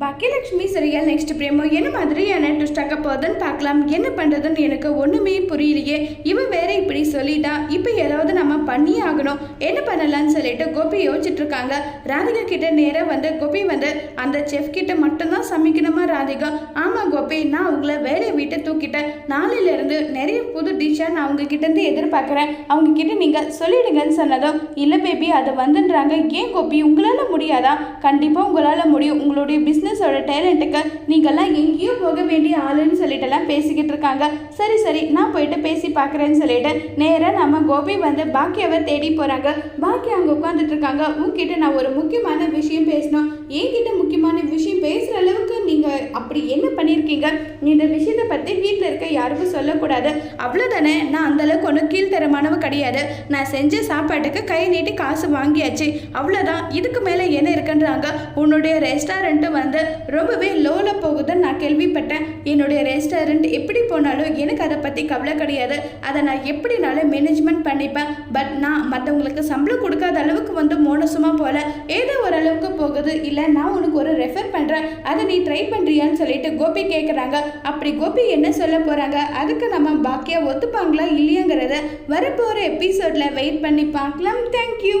பாக்கியலட்சுமி சரியா நெக்ஸ்ட் பிரேமோ என்ன மாதிரியான ட்விஸ்ட் போதுன்னு போகுதுன்னு பார்க்கலாம். என்ன பண்ணுறதுன்னு எனக்கு ஒன்றுமே புரியலையே. இவன் வேற இப்படி சொல்லிட்டா. இப்போ ஏதாவது நம்ம பண்ணியே ஆகணும். என்ன பண்ணலாம்னு சொல்லிட்டு கோபி யோசிச்சுட்டு இருக்காங்க. ராதிகா கிட்ட நேராக வந்து கோபி வந்து அந்த செஃப் கிட்ட மட்டும்தான் சமைக்கணுமா ராதிகா? ஆமாம் கோபி நான் உங்களை வேலையை விட்டு தூக்கிட்டேன். நாளையிலேருந்து நிறைய புது டிஷ்ஷாக நான் அவங்க எதிர்பார்க்குறேன். அவங்க கிட்ட நீங்கள் சொல்லிடுங்கன்னு சொன்னதும் இல்லை பேபி அது வந்துன்றாங்க. ஏன் கோபி? உங்களால் முடியாதா? கண்டிப்பாக உங்களால் முடியும். உங்களுடைய பிஸ்னஸ் பிஸ்னஸோட டேலண்ட்டுக்கு நீங்கள்லாம் எங்கேயோ போக வேண்டிய ஆளுன்னு சொல்லிட்டுலாம் பேசிக்கிட்டு இருக்காங்க. சரி சரி நான் போயிட்டு பேசி பார்க்குறேன்னு சொல்லிட்டு நேராக நம்ம கோபி வந்து பாக்கியாவை தேடி போகிறாங்க பாக்கியா அங்கே உட்காந்துட்டு இருக்காங்க. உங்ககிட்ட நான் ஒரு முக்கியமான விஷயம் பேசணும். என்கிட்ட முக்கியமான விஷயம் பேசுகிற அளவுக்கு நீங்கள் அப்படி என்ன பண்ணியிருக்கீங்க இந்த விஷயத்தை பற்றி வீட்டில் இருக்க யாருக்கும் சொல்லக்கூடாது. அவ்வளோதானே நான் அந்தளவுக்கு ஒன்றும் கீழ்த்தரமானவ கிடையாது. நான் செஞ்ச சாப்பாட்டுக்கு கை நீட்டி காசு வாங்கியாச்சு. அவ்வளோதான் இதுக்கு மேலே என்ன இருக்குன்றாங்க? உன்னுடைய ரெஸ்டாரண்ட்டு வந்து ரொம்பவே லோவில் போகுதுன்னு நான் கேள்விப்பட்டேன். என்னுடைய ரெஸ்டாரண்ட் எப்படி போனாலும் எனக்கு அதை பற்றி கவலை கிடையாது. அதை நான் எப்படினாலும் மேனேஜ்மெண்ட் பண்ணிப்பேன். பட் நான் மற்றவங்களுக்கு சம்பளம் கொடுக்காத அளவுக்கு வந்து மோனசுமாக போல. ஏதோ ஓரளவுக்கு போகுது. இல்லை நான் உனக்கு ஒரு ரெஃபர் பண்ணுறேன் அதை நீ ட்ரை பண்ணுறியான்னு சொல்லிட்டு கோபி கேட்குறாங்க அப்படி கோபி என்ன சொல்ல போகிறாங்க அதுக்கு நம்ம பாக்கியா ஒத்துப்பாங்களா இல்லையாங்கிறத வரப்போகிற எபிசோடில் வெயிட் பண்ணி பார்க்கலாம். தேங்க்யூ